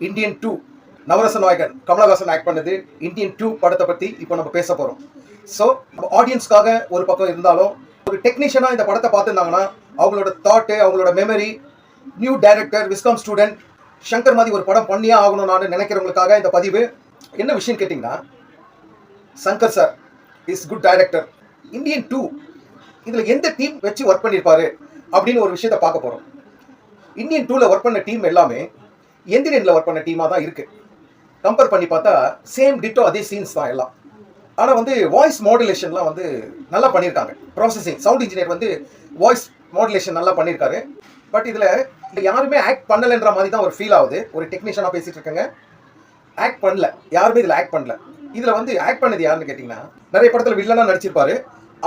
Indian two நவரச நாயகன் Kamal Haasan act பண்ணது. இந்தியன் டூ படத்தை பற்றி இப்போ நம்ம பேச போகிறோம் ஸோ நம்ம ஆடியன்ஸ்க்காக ஒரு பக்கம் இருந்தாலும் ஒரு டெக்னீஷியனாக இந்த படத்தை பார்த்துருந்தாங்கன்னா அவங்களோட தாட்டு அவங்களோட memory new director viscom student Shankar மாதிரி ஒரு படம் பண்ணியே ஆகணும் நான் நினைக்கிறவங்களுக்காக இந்த பதிவு. என்ன விஷயம் கேட்டிங்கன்னா Shankar sir is good director Indian two இதில் எந்த டீம் வச்சு ஒர்க் பண்ணியிருப்பாரு அப்படின்னு ஒரு விஷயத்தை பார்க்க போகிறோம் இந்தியன் டூவில் ஒர்க் பண்ண டீம் எல்லாமே எந்திரனில் ஒர்க் பண்ண டீமாக தான் இருக்குது கம்பேர் பண்ணி பார்த்தா சேம் டிட்டோ அதே சீன்ஸ் தான் எல்லாம். ஆனால் வந்து வாய்ஸ் மாடுலேஷன்லாம் வந்து நல்லா பண்ணியிருக்காங்க ப்ராசஸிங் சவுண்ட் இன்ஜினியர் வந்து வாய்ஸ் மாடுலேஷன் நல்லா பண்ணியிருக்காரு பட் இதில் யாருமே ஆக்ட் பண்ணலைன்ற மாதிரி தான் ஒரு ஃபீல் ஆகுது. ஒரு டெக்னீஷியனாக பேசிகிட்டு இருக்கேங்க. ஆக்ட் பண்ணல. யாருமே இதில் ஆக்ட் பண்ணல. இதில் வந்து ஆக்ட் பண்ணது யாருன்னு கேட்டிங்கன்னா நிறைய படத்தில் வில்லனாக நடிச்சிருப்பாரு.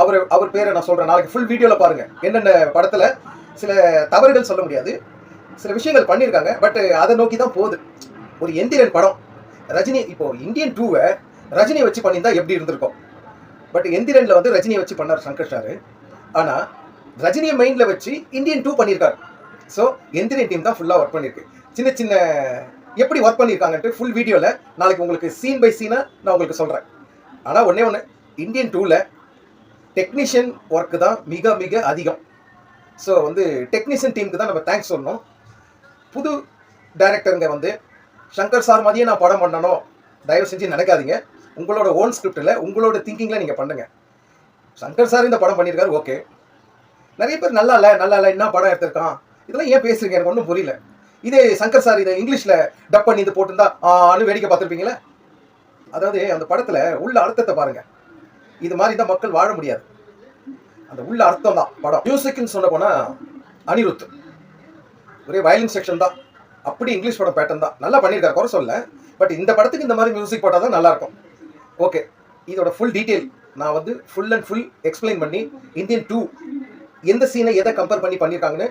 அவர் அவர் பேரை நான் சொல்கிறேன் நாளைக்கு ஃபுல் வீடியோவில் பாருங்கள் என்னென்ன படத்தில் சில தவறுகள் சொல்ல முடியாது. சில விஷயங்கள் பண்ணியிருக்காங்க பட் அதை நோக்கி தான் போகுது. ஒரு எந்திரன் படம். ரஜினி இப்போ இந்தியன் டூவை ரஜினியை வச்சு பண்ணியிருந்தா எப்படி இருந்திருக்கும்? பட் எந்திரனில் வந்து ரஜினியை வச்சு பண்ணார் சங்கர் சார் ஆனால் ரஜினியை மைண்டில் வச்சு இந்தியன் டூ பண்ணியிருக்காரு. ஸோ எந்திரன் டீம் தான் ஃபுல்லாக ஒர்க் பண்ணியிருக்கு. சின்ன சின்ன எப்படி ஒர்க் பண்ணியிருக்காங்கன்ட்டு ஃபுல் வீடியோவில் நாளைக்கு உங்களுக்கு சீன் பை சீனாக நான் உங்களுக்கு சொல்கிறேன் ஆனால் ஒன்றே ஒன்று இந்தியன் டூவில் டெக்னீஷியன் ஒர்க்கு தான் மிக மிக அதிகம். ஸோ வந்து டெக்னீஷியன் டீமுக்கு தான் நம்ம தேங்க்ஸ் சொல்லணும். புது டைரக்டருங்க வந்து சங்கர் சார் மாதிரியே நான் படம் பண்ணணும் தயவு செஞ்சு நினைக்காதீங்க. உங்களோட ஓன் ஸ்கிரிப்டில் உங்களோட திங்கிங்கில் நீங்கள் பண்ணுங்கள் சங்கர் சார் இந்த படம் பண்ணியிருக்காரு ஓகே நிறைய பேர் நல்லா இல்லை நல்லா இல்லை என்ன படம் எடுத்திருக்கான். இதெல்லாம் ஏன் பேசுறீங்க? எனக்கு ஒன்றும் புரியல. இதே சங்கர் சார் இதை இங்கிலீஷில் டப் பண்ணி இது போட்டிருந்தா ஆனு வேடிக்கை பார்த்துருப்பீங்களே? அதாவது அந்த படத்தில் உள்ள அர்த்தத்தை பாருங்கள் இது மாதிரி தான் மக்கள் வாழ முடியாது. அந்த உள்ள அர்த்தம் தான் படம். மியூசிக்னு சொல்ல போனால் அனிருத். ஒரே வயலின் செக்ஷன் தான். அப்படி இங்கிலீஷ் படம் பேட்டர்ன் தான். நல்லா பண்ணியிருக்காரு குறை சொல்ல பட் இந்த படத்துக்கு இந்த மாதிரி மியூசிக் போட்டால் தான் நல்லாயிருக்கும். ஓகே இதோட ஃபுல் டீட்டெயில் நான் வந்து ஃபுல் அண்ட் ஃபுல் எக்ஸ்பிளைன் பண்ணி இந்தியன் டூ எந்த சீனை எதை கம்பேர் பண்ணி பண்ணியிருக்காங்கன்னு